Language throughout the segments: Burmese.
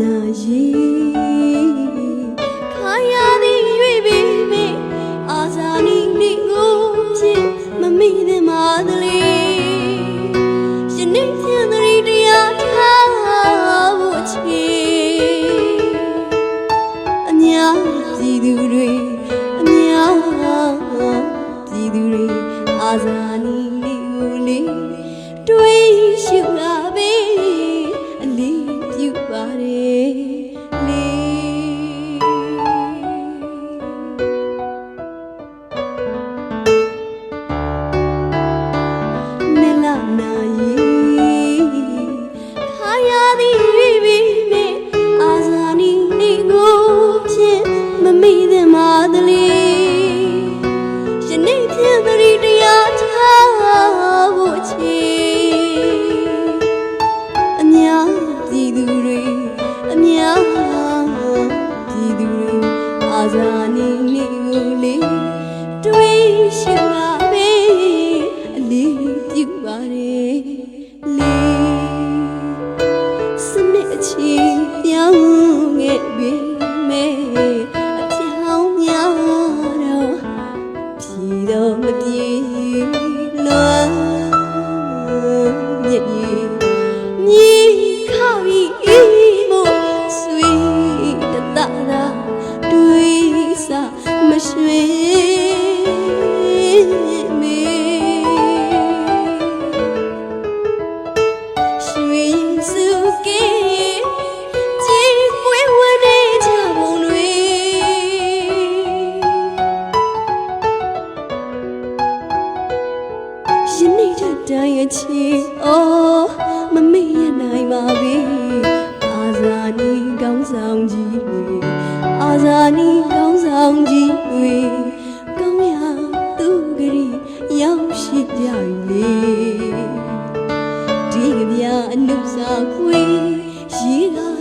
ရေခါရသည်ရွေပေမေအာဇာနီလေးကိုဖြင့်မမိတဲ့မာသလေးရှင်နေဖြင့်သတိတရားထားဖို့ချေအများပြည်သူတွေအများပြည်သူတွေအာဇာနီလေး ဇာနီနေကိုလေးတွေးရှု အချီအော်မမေ့ရနိုင်ပါပြီအာဇာနီကောင်းဆောင်ကြီးတွေအာဇာနီကောင်းဆောင်ကြီးတွေကောင်းရာသူဂရီရောက်ရှိကြပြီလေဒီကဗျာအနုစာခွေရေက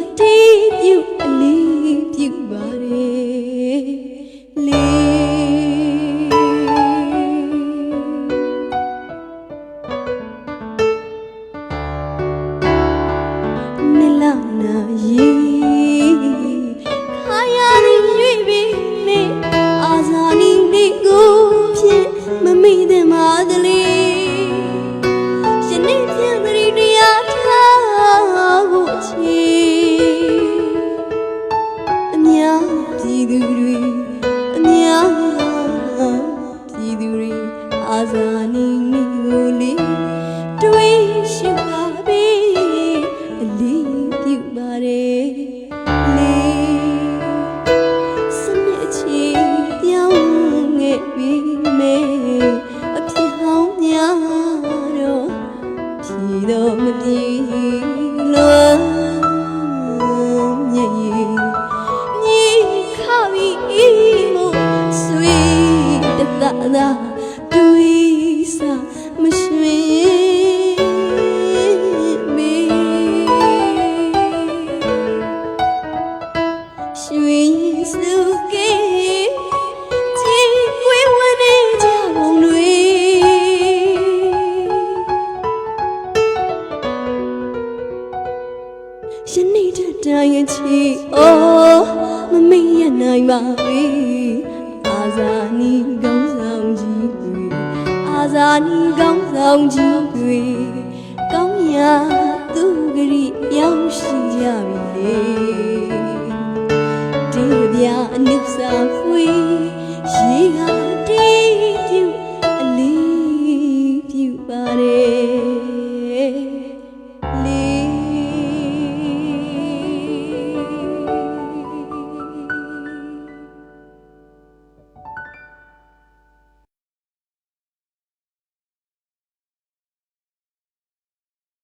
ယနေ့တတိုင်းချီအော်မမေ့ရနိုင်ပါပြီအာဇာနည်ကောင်းဆောင်ကြီးတွေအာဇာနည်ကောင်းဆောင်ကြီးတွေကောင်းရာသူကလေးရောက်ရှိကြပြီလေဒီပြအနုစာဖွေရေကတေးပြူအလေးပြူပါတယ်